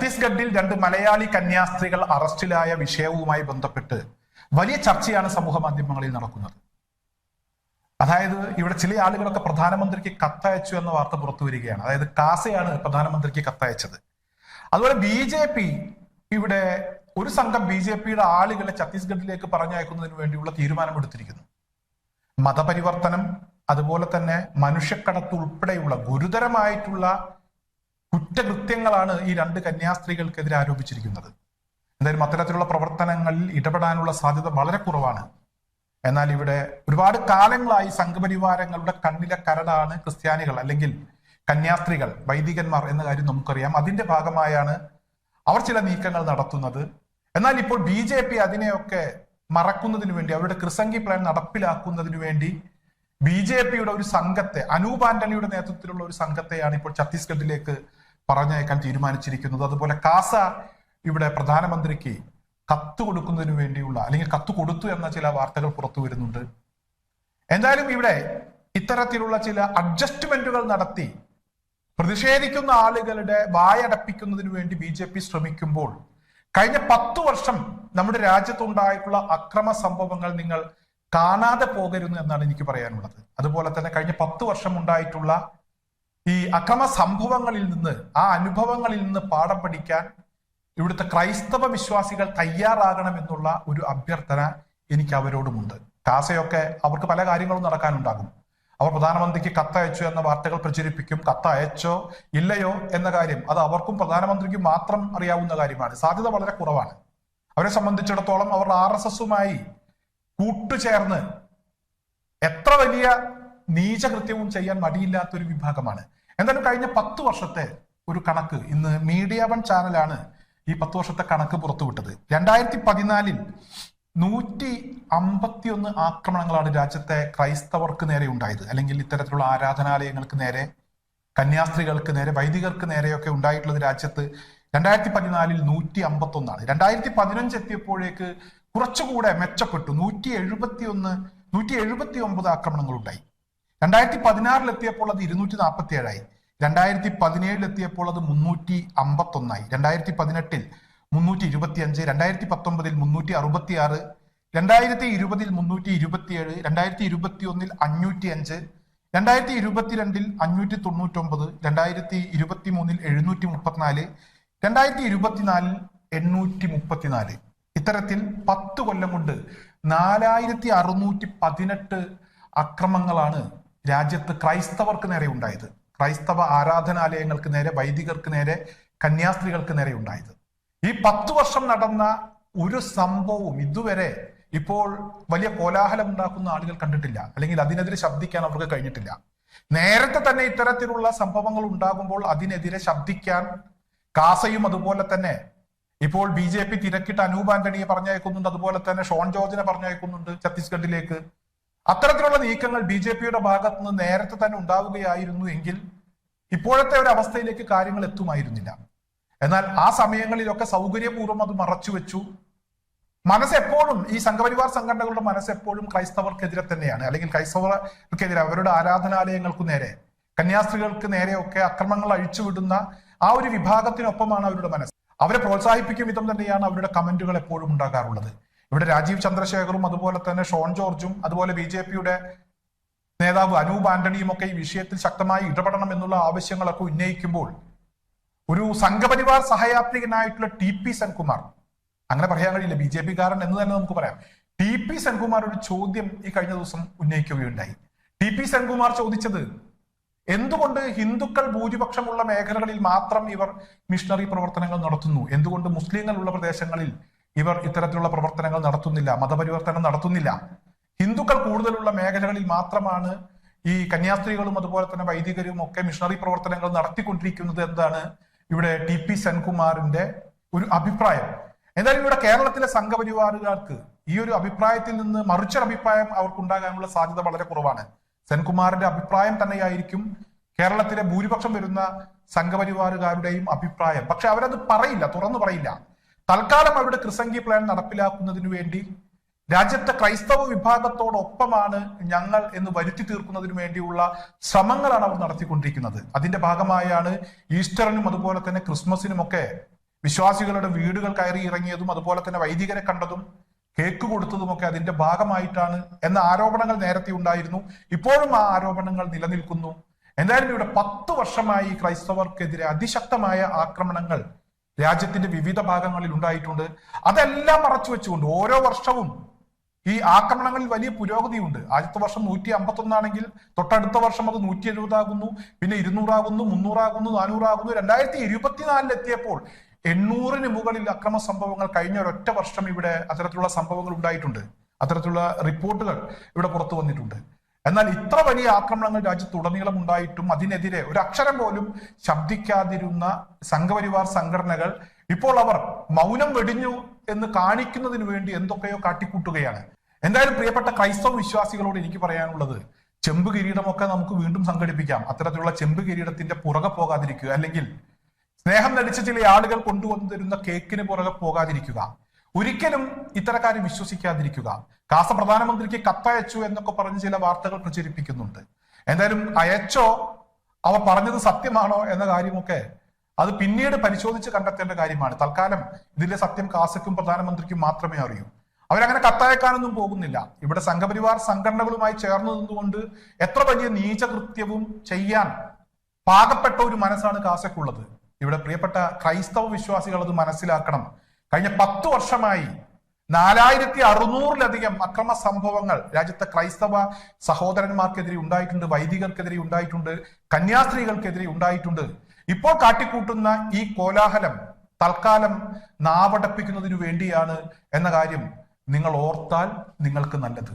ഛത്തീസ്ഗഡിൽ രണ്ട് മലയാളി കന്യാസ്ത്രീകൾ അറസ്റ്റിലായ വിഷയവുമായി ബന്ധപ്പെട്ട് വലിയ ചർച്ചയാണ് സമൂഹ മാധ്യമങ്ങളിൽ നടക്കുന്നത്. അതായത് ഇവിടെ ചില ആളുകളൊക്കെ പ്രധാനമന്ത്രിക്ക് കത്തയച്ചു എന്ന വാർത്ത പുറത്തു വരികയാണ്. അതായത് കാസയാണ് പ്രധാനമന്ത്രിക്ക് കത്തയച്ചത്. അതുപോലെ ബി ജെ പി ഇവിടെ ഒരു സംഘം ബി ജെ പിയുടെ ആളുകളെ ഛത്തീസ്ഗഡിലേക്ക് പറഞ്ഞയക്കുന്നതിന് വേണ്ടിയുള്ള തീരുമാനമെടുത്തിരിക്കുന്നു. മതപരിവർത്തനം അതുപോലെ തന്നെ മനുഷ്യക്കടത്ത് ഉൾപ്പെടെയുള്ള ഗുരുതരമായിട്ടുള്ള കുറ്റകൃത്യങ്ങളാണ് ഈ രണ്ട് കന്യാസ്ത്രീകൾക്കെതിരെ ആരോപിച്ചിരിക്കുന്നത്. എന്തായാലും അത്തരത്തിലുള്ള പ്രവർത്തനങ്ങളിൽ ഇടപെടാനുള്ള സാധ്യത വളരെ കുറവാണ്. എന്നാൽ ഇവിടെ ഒരുപാട് കാലങ്ങളായി സംഘപരിവാരങ്ങളുടെ കണ്ണിലെ കരടാണ് ക്രിസ്ത്യാനികൾ അല്ലെങ്കിൽ കന്യാസ്ത്രീകൾ വൈദികന്മാർ എന്ന കാര്യം നമുക്കറിയാം. അതിന്റെ ഭാഗമായാണ് അവർ ചില നീക്കങ്ങൾ നടത്തുന്നത്. എന്നാൽ ഇപ്പോൾ ബി ജെ പി അതിനെയൊക്കെ മറക്കുന്നതിന് വേണ്ടി അവരുടെ ക്രിസംഗി പ്ലാൻ നടപ്പിലാക്കുന്നതിന് വേണ്ടി ബി ജെ പിയുടെ ഒരു സംഘത്തെ അനൂപ് ആന്റണിയുടെ നേതൃത്വത്തിലുള്ള ഒരു സംഘത്തെയാണ് ഇപ്പോൾ ഛത്തീസ്ഗഡിലേക്ക് പറഞ്ഞയക്കാൻ തീരുമാനിച്ചിരിക്കുന്നത്. അതുപോലെ കാസ ഇവിടെ പ്രധാനമന്ത്രിക്ക് കത്ത് കൊടുക്കുന്നതിന് വേണ്ടിയുള്ള അല്ലെങ്കിൽ കത്ത് കൊടുത്തു എന്ന ചില വാർത്തകൾ പുറത്തു വരുന്നുണ്ട്. എന്തായാലും ഇവിടെ ഇത്തരത്തിലുള്ള ചില അഡ്ജസ്റ്റ്മെന്റുകൾ നടത്തി പ്രതിഷേധിക്കുന്ന ആളുകളുടെ വായടപ്പിക്കുന്നതിന് വേണ്ടി ബി ജെ പി ശ്രമിക്കുമ്പോൾ കഴിഞ്ഞ പത്ത് വർഷം നമ്മുടെ രാജ്യത്തുണ്ടായിട്ടുള്ള അക്രമ സംഭവങ്ങൾ നിങ്ങൾ കാണാതെ പോകരുത് എന്നാണ് എനിക്ക് പറയാനുള്ളത്. അതുപോലെ തന്നെ കഴിഞ്ഞ പത്ത് വർഷം ഉണ്ടായിട്ടുള്ള ഈ അക്രമ സംഭവങ്ങളിൽ നിന്ന് ആ അനുഭവങ്ങളിൽ നിന്ന് പാഠം പഠിക്കാൻ ഇവിടുത്തെ ക്രൈസ്തവ വിശ്വാസികൾ തയ്യാറാകണം എന്നുള്ള ഒരു അഭ്യർത്ഥന എനിക്ക് അവരോടുമുണ്ട്. കാസയൊക്കെ അവർക്ക് പല കാര്യങ്ങളും നടക്കാനുണ്ടാകും. അവർ പ്രധാനമന്ത്രിക്ക് കത്തയച്ചു എന്ന വാർത്തകൾ പ്രചരിപ്പിക്കും. കത്ത് അയച്ചോ ഇല്ലയോ എന്ന കാര്യം അത് അവർക്കും പ്രധാനമന്ത്രിക്കും മാത്രം അറിയാവുന്ന കാര്യമാണ്. സാധ്യത വളരെ കുറവാണ്. അവരെ സംബന്ധിച്ചിടത്തോളം അവർ ആർ എസ് എസുമായി കൂട്ടുചേർന്ന് എത്ര വലിയ നീചകൃത്യവും ചെയ്യാൻ മടിയില്ലാത്ത ഒരു വിഭാഗമാണ്. എന്തായാലും കഴിഞ്ഞ പത്ത് വർഷത്തെ ഒരു കണക്ക് ഇന്ന് മീഡിയ വൺ ചാനലാണ് ഈ പത്ത് വർഷത്തെ കണക്ക് പുറത്തുവിട്ടത്. രണ്ടായിരത്തി പതിനാലിൽ നൂറ്റി അമ്പത്തിയൊന്ന് ആക്രമണങ്ങളാണ് രാജ്യത്തെ ക്രൈസ്തവർക്ക് നേരെ ഉണ്ടായത്. അല്ലെങ്കിൽ ഇത്തരത്തിലുള്ള ആരാധനാലയങ്ങൾക്ക് നേരെ കന്യാസ്ത്രീകൾക്ക് നേരെ വൈദികർക്ക് നേരെയൊക്കെ ഉണ്ടായിട്ടുള്ളത് രാജ്യത്ത് രണ്ടായിരത്തി പതിനാലിൽ നൂറ്റി അമ്പത്തി ഒന്നാണ് രണ്ടായിരത്തി പതിനഞ്ച് എത്തിയപ്പോഴേക്ക് കുറച്ചുകൂടെ മെച്ചപ്പെട്ടു. നൂറ്റി എഴുപത്തി ഒന്ന് നൂറ്റി എഴുപത്തി ഒമ്പത് ആക്രമണങ്ങൾ ഉണ്ടായി രണ്ടായിരത്തി പതിനാറിൽ എത്തിയപ്പോൾ അത് ഇരുന്നൂറ്റി നാൽപ്പത്തി ഏഴായി രണ്ടായിരത്തി പതിനേഴിൽ എത്തിയപ്പോൾ അത് മുന്നൂറ്റി അമ്പത്തി ഒന്നായി രണ്ടായിരത്തി പതിനെട്ടിൽ മുന്നൂറ്റി ഇരുപത്തി അഞ്ച് രണ്ടായിരത്തി പത്തൊമ്പതിൽ മുന്നൂറ്റി അറുപത്തി ആറ് രണ്ടായിരത്തി ഇരുപതിൽ മുന്നൂറ്റി ഇരുപത്തിയേഴ് രണ്ടായിരത്തി ഇരുപത്തി ഒന്നിൽ അഞ്ഞൂറ്റി അഞ്ച് രണ്ടായിരത്തി ഇരുപത്തിരണ്ടിൽ അഞ്ഞൂറ്റി തൊണ്ണൂറ്റൊമ്പത് രണ്ടായിരത്തി ഇരുപത്തി മൂന്നിൽ എഴുന്നൂറ്റി മുപ്പത്തിനാല് രണ്ടായിരത്തി ഇരുപത്തിനാലിൽ എണ്ണൂറ്റി മുപ്പത്തിനാല് ഇത്തരത്തിൽ പത്ത് കൊല്ലം കൊണ്ട് നാലായിരത്തി അറുന്നൂറ്റി പതിനെട്ട് അക്രമങ്ങളാണ് രാജ്യത്ത് ക്രൈസ്തവർക്ക് നേരെ ഉണ്ടായത്. ക്രൈസ്തവ ആരാധനാലയങ്ങൾക്ക് നേരെ വൈദികർക്ക് നേരെ കന്യാസ്ത്രീകൾക്ക് നേരെ ഉണ്ടായത്. ഈ പത്തു വർഷം നടന്ന ഒരു സംഭവവും ഇതുവരെ ഇപ്പോൾ വലിയ കോലാഹലം ഉണ്ടാക്കുന്ന ആളുകൾ കണ്ടിട്ടില്ല. അല്ലെങ്കിൽ അതിനെതിരെ ശബ്ദിക്കാൻ അവർക്ക് കഴിഞ്ഞിട്ടില്ല. നേരത്തെ തന്നെ ഇത്തരത്തിലുള്ള സംഭവങ്ങൾ ഉണ്ടാകുമ്പോൾ അതിനെതിരെ ശബ്ദിക്കാൻ കാസയും അതുപോലെ തന്നെ ഇപ്പോൾ ബി ജെ പി തിരക്കിട്ട് അനൂപ് ആന്റണിയെ പറഞ്ഞയക്കുന്നുണ്ട്. അതുപോലെ തന്നെ ഷോൺ ജോർജിനെ പറഞ്ഞയക്കുന്നുണ്ട് ഛത്തീസ്ഗഡിലേക്ക്. അത്തരത്തിലുള്ള നീക്കങ്ങൾ ബി ജെ പിയുടെ ഭാഗത്തുനിന്ന് നേരത്തെ തന്നെ ഉണ്ടാവുകയായിരുന്നു എങ്കിൽ ഇപ്പോഴത്തെ ഒരു അവസ്ഥയിലേക്ക് കാര്യങ്ങൾ എത്തുമായിരുന്നില്ല. എന്നാൽ ആ സമയങ്ങളിലൊക്കെ സൗകര്യപൂർവം അത് മറച്ചുവെച്ചു വെച്ചു. മനസ്സ് എപ്പോഴും ഈ സംഘപരിവാർ സംഘടനകളുടെ മനസ്സെപ്പോഴും ക്രൈസ്തവർക്കെതിരെ തന്നെയാണ്. അല്ലെങ്കിൽ ക്രൈസ്തവർക്കെതിരെ അവരുടെ ആരാധനാലയങ്ങൾക്ക് നേരെ കന്യാസ്ത്രീകൾക്ക് നേരെയൊക്കെ അക്രമങ്ങൾ അഴിച്ചുവിടുന്ന ആ ഒരു വിഭാഗത്തിനൊപ്പമാണ് അവരുടെ മനസ്സ്. അവരെ പ്രോത്സാഹിപ്പിക്കും വിധം തന്നെയാണ് അവരുടെ കമന്റുകൾ എപ്പോഴും ഉണ്ടാകാറുള്ളത്. ഇവിടെ രാജീവ് ചന്ദ്രശേഖറും അതുപോലെ തന്നെ ഷോൺ ജോർജും അതുപോലെ ബി ജെ പിയുടെ നേതാവ് അനൂപ് ആന്റണിയും ഒക്കെ ഈ വിഷയത്തിൽ ശക്തമായി ഇടപെടണം എന്നുള്ള ആവശ്യങ്ങളൊക്കെ ഉന്നയിക്കുമ്പോൾ ഒരു സംഘപരിവാർ സഹയാത്രികനായിട്ടുള്ള ടി പി സെൻകുമാർ അങ്ങനെ പറയാൻ കഴിയില്ല ബി ജെ കാരൻ എന്ന് തന്നെ നമുക്ക് പറയാം. ടി പി സെൻകുമാർ ഒരു ചോദ്യം ഈ കഴിഞ്ഞ ദിവസം ഉന്നയിക്കുകയുണ്ടായി. ടി പി സെൻകുമാർ ചോദിച്ചത് എന്തുകൊണ്ട് ഹിന്ദുക്കൾ ഭൂരിപക്ഷമുള്ള മേഖലകളിൽ മാത്രം ഇവർ മിഷണറി പ്രവർത്തനങ്ങൾ നടത്തുന്നു? എന്തുകൊണ്ട് മുസ്ലിങ്ങളുള്ള പ്രദേശങ്ങളിൽ ഇവർ ഇത്തരത്തിലുള്ള പ്രവർത്തനങ്ങൾ നടത്തുന്നില്ല മതപരിവർത്തനം നടത്തുന്നില്ല. ഹിന്ദുക്കൾ കൂടുതലുള്ള മേഖലകളിൽ മാത്രമാണ് ഈ കന്യാസ്ത്രീകളും അതുപോലെ തന്നെ വൈദികരും ഒക്കെ മിഷണറി പ്രവർത്തനങ്ങൾ നടത്തിക്കൊണ്ടിരിക്കുന്നത് എന്താണ് ഇവിടെ ടി പി സെൻകുമാറിന്റെ ഒരു അഭിപ്രായം. എന്തായാലും ഇവിടെ കേരളത്തിലെ സംഘപരിവാറുകാർക്ക് ഈ ഒരു അഭിപ്രായത്തിൽ നിന്ന് മറിച്ചൊരു അഭിപ്രായം അവർക്കുണ്ടാകാനുള്ള സാധ്യത വളരെ കുറവാണ്. സെൻകുമാറിന്റെ അഭിപ്രായം തന്നെയായിരിക്കും കേരളത്തിലെ ഭൂരിപക്ഷം വരുന്ന സംഘപരിവാറുകാരുടെയും അഭിപ്രായം. പക്ഷെ അവരത് പറയില്ല തുറന്നു പറയില്ല. തൽക്കാലം അവരുടെ ക്രിസംഗി പ്ലാൻ നടപ്പിലാക്കുന്നതിനു വേണ്ടി രാജ്യത്തെ ക്രൈസ്തവ വിഭാഗത്തോടൊപ്പമാണ് ഞങ്ങൾ എന്ന് വരുത്തി തീർക്കുന്നതിനു വേണ്ടിയുള്ള ശ്രമങ്ങളാണ് അവർ നടത്തിക്കൊണ്ടിരിക്കുന്നത്. അതിന്റെ ഭാഗമായാണ് ഈസ്റ്ററിനും അതുപോലെ തന്നെ ക്രിസ്മസിനുമൊക്കെ വിശ്വാസികളുടെ വീടുകൾ കയറി ഇറങ്ങിയതും അതുപോലെ തന്നെ വൈദികരെ കണ്ടതും കേക്ക് കൊടുത്തതുമൊക്കെ അതിന്റെ ഭാഗമായിട്ടാണ് എന്ന ആരോപണങ്ങൾ നേരത്തെ ഉണ്ടായിരുന്നു. ഇപ്പോഴും ആ ആരോപണങ്ങൾ നിലനിൽക്കുന്നു. എന്തായാലും ഇവിടെ പത്ത് വർഷമായി ക്രൈസ്തവർക്കെതിരെ അതിശക്തമായ ആക്രമണങ്ങൾ രാജ്യത്തിന്റെ വിവിധ ഭാഗങ്ങളിൽ ഉണ്ടായിട്ടുണ്ട്. അതെല്ലാം മറച്ചു വെച്ചുകൊണ്ട് ഓരോ വർഷവും ഈ ആക്രമണങ്ങളിൽ വലിയ പുരോഗതിയുണ്ട്. ആദ്യത്തെ വർഷം നൂറ്റി അമ്പത്തൊന്നാണെങ്കിൽ തൊട്ടടുത്ത വർഷം അത് നൂറ്റി എഴുപതാകുന്നു പിന്നെ ഇരുന്നൂറാകുന്നു മുന്നൂറാകുന്നു നാനൂറാകുന്നു. രണ്ടായിരത്തി ഇരുപത്തിനാലിൽ എത്തിയപ്പോൾ എണ്ണൂറിന് മുകളിൽ അക്രമ സംഭവങ്ങൾ കഴിഞ്ഞ ഒരൊറ്റ വർഷം ഇവിടെ അത്തരത്തിലുള്ള സംഭവങ്ങൾ ഉണ്ടായിട്ടുണ്ട്. അത്തരത്തിലുള്ള റിപ്പോർട്ടുകൾ ഇവിടെ പുറത്തു വന്നിട്ടുണ്ട്. എന്നാൽ ഇത്ര വലിയ ആക്രമണങ്ങൾ രാജ്യത്തുടനീളം ഉണ്ടായിട്ടും അതിനെതിരെ ഒരു അക്ഷരം പോലും ശബ്ദിക്കാതിരുന്ന സംഘപരിവാർ സംഘടനകൾ ഇപ്പോൾ അവർ മൗനം വെടിഞ്ഞു എന്ന് കാണിക്കുന്നതിന് വേണ്ടി എന്തൊക്കെയോ കാട്ടിക്കൂട്ടുകയാണ്. എന്തായാലും പ്രിയപ്പെട്ട ക്രൈസ്തവ വിശ്വാസികളോട് എനിക്ക് പറയാനുള്ളത് ചെമ്പ് കിരീടമൊക്കെ നമുക്ക് വീണ്ടും സംഘടിപ്പിക്കാം. അത്തരത്തിലുള്ള ചെമ്പ് കിരീടത്തിന്റെ പുറകെ പോകാതിരിക്കുക. അല്ലെങ്കിൽ സ്നേഹം നടിച്ച ചില ആളുകൾ കൊണ്ടുവന്നിരുന്ന കേക്കിന് പുറകെ പോകാതിരിക്കുക. ഒരിക്കലും ഇത്തരക്കാരെ വിശ്വസിക്കാതിരിക്കുക. കാസ പ്രധാനമന്ത്രിക്ക് കത്തയച്ചു എന്നൊക്കെ പറഞ്ഞ് ചില വാർത്തകൾ പ്രചരിപ്പിക്കുന്നുണ്ട്. എന്തായാലും അയച്ചോ? അവ പറഞ്ഞത് സത്യമാണോ എന്ന കാര്യമൊക്കെ അത് പിന്നീട് പരിശോധിച്ച് കണ്ടെത്തേണ്ട കാര്യമാണ്. തൽക്കാലം ഇതിലെ സത്യം കാസക്കും പ്രധാനമന്ത്രിക്കും മാത്രമേ അറിയൂ. അവരങ്ങനെ കത്തയക്കാനൊന്നും പോകുന്നില്ല. ഇവിടെ സംഘപരിവാർ സംഘടനകളുമായി ചേർന്ന് നിന്നുകൊണ്ട് എത്ര വലിയ നീചകൃത്യവും ചെയ്യാൻ പാകപ്പെട്ട ഒരു മനസ്സാണ് കാസക്കുള്ളത് ഇവിടെ പ്രിയപ്പെട്ട ക്രൈസ്തവ വിശ്വാസികൾ അത് മനസ്സിലാക്കണം. കഴിഞ്ഞ പത്ത് വർഷമായി നാലായിരത്തി അറുന്നൂറിലധികം അക്രമ സംഭവങ്ങൾ രാജ്യത്തെ ക്രൈസ്തവ സഹോദരന്മാർക്കെതിരെ ഉണ്ടായിട്ടുണ്ട് വൈദികർക്കെതിരെ ഉണ്ടായിട്ടുണ്ട് കന്യാസ്ത്രീകൾക്കെതിരെ ഉണ്ടായിട്ടുണ്ട്. ഇപ്പോൾ കാട്ടിക്കൂട്ടുന്ന ഈ കോലാഹലം തൽക്കാലം നാവടപ്പിക്കുന്നതിനു വേണ്ടിയാണ് എന്ന കാര്യം നിങ്ങൾ ഓർത്താൽ നിങ്ങൾക്ക് നല്ലത്.